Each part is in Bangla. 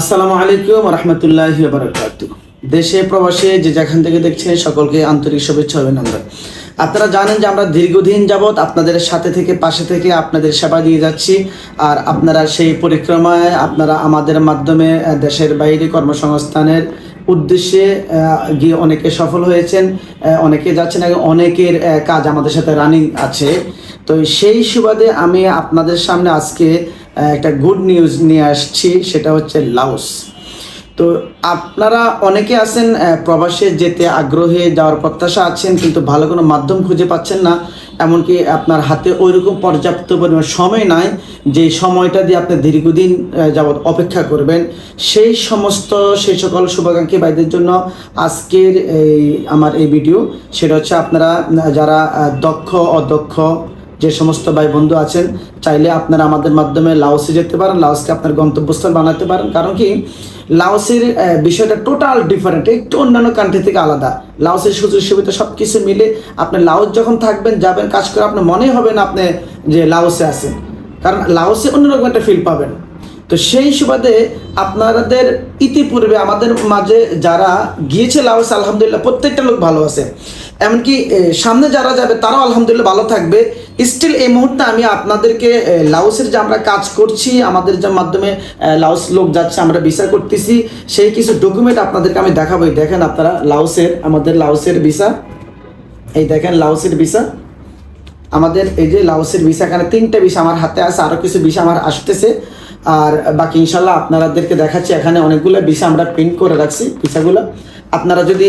আসসালামু আলাইকুম রহমতুল্লাহ দেশে, প্রবাসে, যে যেখান থেকে দেখছেন, সকলকে আন্তরিক শুভেচ্ছা অভিনন্দন। আপনারা জানেন যে আমরা দীর্ঘদিন যাবৎ আপনাদের সাথে থেকে পাশে থেকে আপনাদের সেবা দিয়ে যাচ্ছি। আর আপনারা সেই পরিক্রমায়, আপনারা আমাদের মাধ্যমে দেশের বাইরে কর্মসংস্থানের উদ্দেশ্যে গিয়ে অনেকে সফল হয়েছেন অনেকে যাচ্ছেন অনেকের কাজ আমাদের সাথে রানিং আছে। তো সেই সুবাদে আমি আপনাদের সামনে আজকে একটা গুড নিউজ নিয়ে আসছি, সেটা হচ্ছে লাওস। তো আপনারা অনেকে আছেন প্রবাসে যেতে আগ্রহে যাওয়ার প্রত্যাশা আছেন, কিন্তু ভালো কোনো মাধ্যম খুঁজে পাচ্ছেন না। এমনকি আপনার হাতে ওইরকম পর্যাপ্ত পরিমাণ সময় নাই, যে সময়টা দিয়ে আপনি দীর্ঘদিন যাবৎ অপেক্ষা করবেন। সেই সমস্ত, সেই সকল শুভাকাঙ্ক্ষী ভাইদের জন্য আজকের এই, আমার এই ভিডিও সেটা হচ্ছে আপনারা, যারা দক্ষ, অদক্ষ যে সমস্ত ভাই বন্ধু আছেন, চাইলে আপনারা আমাদের মাধ্যমে লাওসে যেতে পারেন লাওসকে আপনার গন্তব্যস্থল বানাতে পারেন। কারণ কি, লাওসের বিষয়টা টোটাল ডিফারেন্ট একটু অন্যান্য কান্ট্রি থেকে আলাদা। লাওসের সুযোগ সুবিধা সব কিছু মিলে আপনি লাওস যখন থাকবেন, যাবেন, কাজ করে আপনার মনে হবে না আপনি যে লাওসে আছেন। কারণ লাওসে অন্যরকম একটা ফিল পাবেন। তো সেই সুবাদে আপনাদের ইতিপূর্বে আমাদের মাঝে যারা গিয়েছে লাওস, আলহামদুলিল্লাহ প্রত্যেকটা লোক ভালো আছে। এমনকি সামনে যারা যাবে তারাও আলহামদুলিল্লাহ ভালো থাকবে। স্টিল এই মুহূর্তে আমি আপনাদেরকে লাউসের যে আমরা কাজ করছি, আমাদের যে মাধ্যমে লাউস লোক যাচ্ছে, আমরা ভিসা করতেছি, সেই কিছু ডকুমেন্ট আপনাদেরকে আমি দেখাবো দেখেন আপনারা লাউসের আমাদের লাউসের ভিসা। এই দেখেন লাউসের ভিসা। আমাদের এই যে লাউসের ভিসা, এখানে তিনটে ভিসা আমার হাতে আছে আরও কিছু ভিসা আমার আসতেছে। আর বাকি ইনশাল্লাহ আপনাদেরকে দেখাচ্ছি, এখানে অনেকগুলো ভিসা আমরা প্রিন্ট করে রাখছি ভিসাগুলো। আপনারা যদি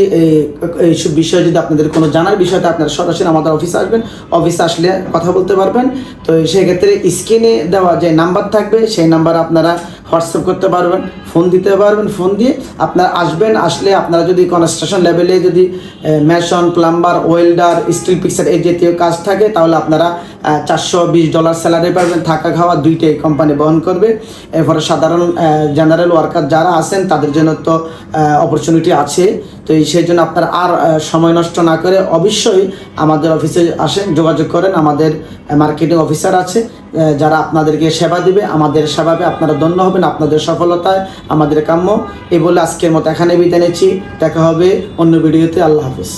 এইসব বিষয়ে যদি আপনাদের কোনো জানার বিষয়টা আপনারা সরাসরি আমাদের অফিসে আসবেন। অফিসে আসলে কথা বলতে পারবেন। তো সেক্ষেত্রে স্ক্রিনে দেওয়া যে নাম্বার থাকবে, সেই নাম্বার আপনারা হোয়াটসঅ্যাপ করতে পারবেন, ফোন দিতে পারবেন, ফোন দিয়ে আপনারা আসবেন, আসলে আপনারা যদি কনস্ট্রাকশন লেভেলে যদি mason, plumber, welder, steel fixer এই জাতীয় কাজ থাকে, তাহলে আপনারা চারশো বিশ ডলার স্যালারি পাবেন, থাকা খাওয়া দুইটাই কোম্পানি বহন করবে। এরপরে সাধারণ জেনারেল ওয়ার্কার যারা আছেন, তাদের জন্য তো অপরচুনিটি আছে। তো এই সেই জন্য আপনারা আর সময় নষ্ট না করে অবশ্যই আমাদের অফিসে আসেন, যোগাযোগ করেন, আমাদের মার্কেটিং অফিসার আছে। যারা আপনাদেরকে সেবা দিবে, আমাদের সেবাবে আপনারা ধন্য হবেন, আপনাদের সফলতায়, আমাদের কাম্য। এই বলে আজকের মতো এখানে বিদায় নিচ্ছি। দেখা হবে অন্য ভিডিওতে। আল্লাহ হাফিজ।